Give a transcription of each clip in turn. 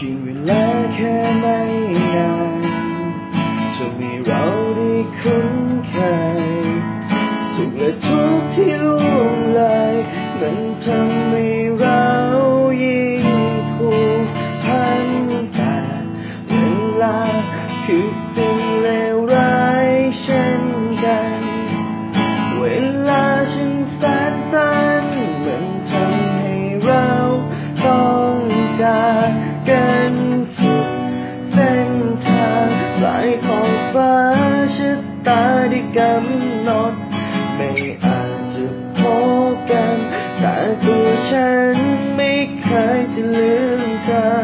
พียงเวลาแค่ไม่นานจะมีเราได้คุ้นเคยสุขและทุกข์ที่ล่วงเลยมันทำให้เรายิ่งผูกพันแต่เวลาคือสิ่งเลวร้ายเช่นกัน เวลาฉันแสนสั้นมันทำให้เราต้องจากกัน ตาได้กำหนด ไม่อาจจะพบกัน แต่ตัวฉันไม่เคยจะลืมเธอ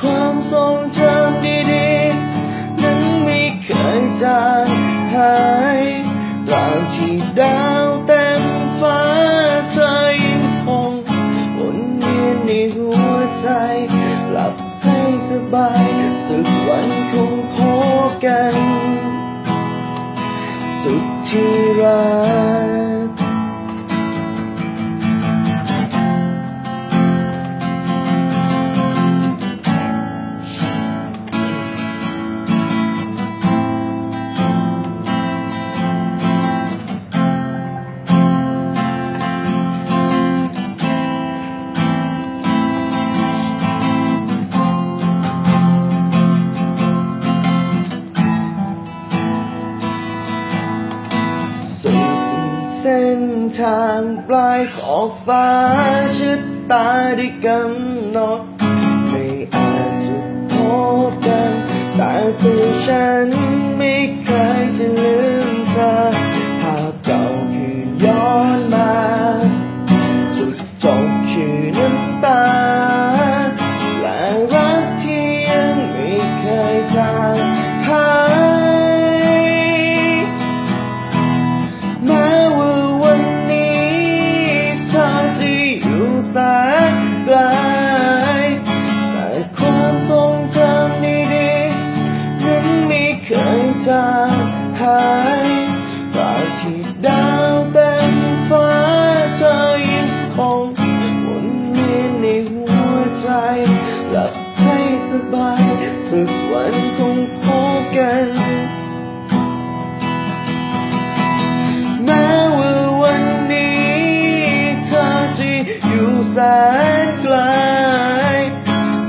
ความทรงจำดีๆ นั้นไม่เคยจางหายตราบที่ดาวเต็มฟ้าเธอยังคงวนเวียนในหัวใจหลับให้สบายสักวันคงพบกัน สุดที่รัก ทางปลายขอบฟ้าชะตาได้กำหนดไม่อาจจะพบกัน แต่ตัวฉันไม่เคยจะลืมเธอภาพเก่าคือย้อนมา จุดจบคือน้ำตา และรักที่ยังไม่เคยจาง สนไกลแต่ความทรงจำดีๆนั้นไม่เคยจางหายตราบที่ดาวเต็มฟ้าเธอยังคงวนเวียนในหัวใจหลับให้สบายสักวันคงพบกัน แสนไกล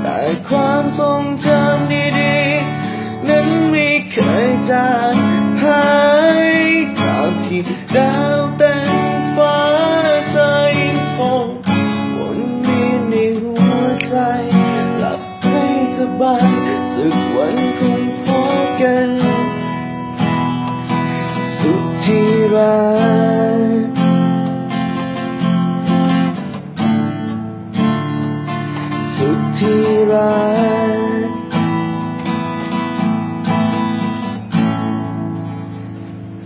แต่ความทรงจำดีๆ นั้นไม่เคยจางหายตราบที่ดาวเต็มฟ้าเธอยังคงวนเวียนในหัวใจ หลับให้สบายสักวันคงพบกัน สุดที่ สุดที่รัก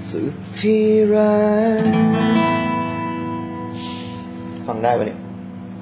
สุดที่รักฟังได้ปะเนี่ย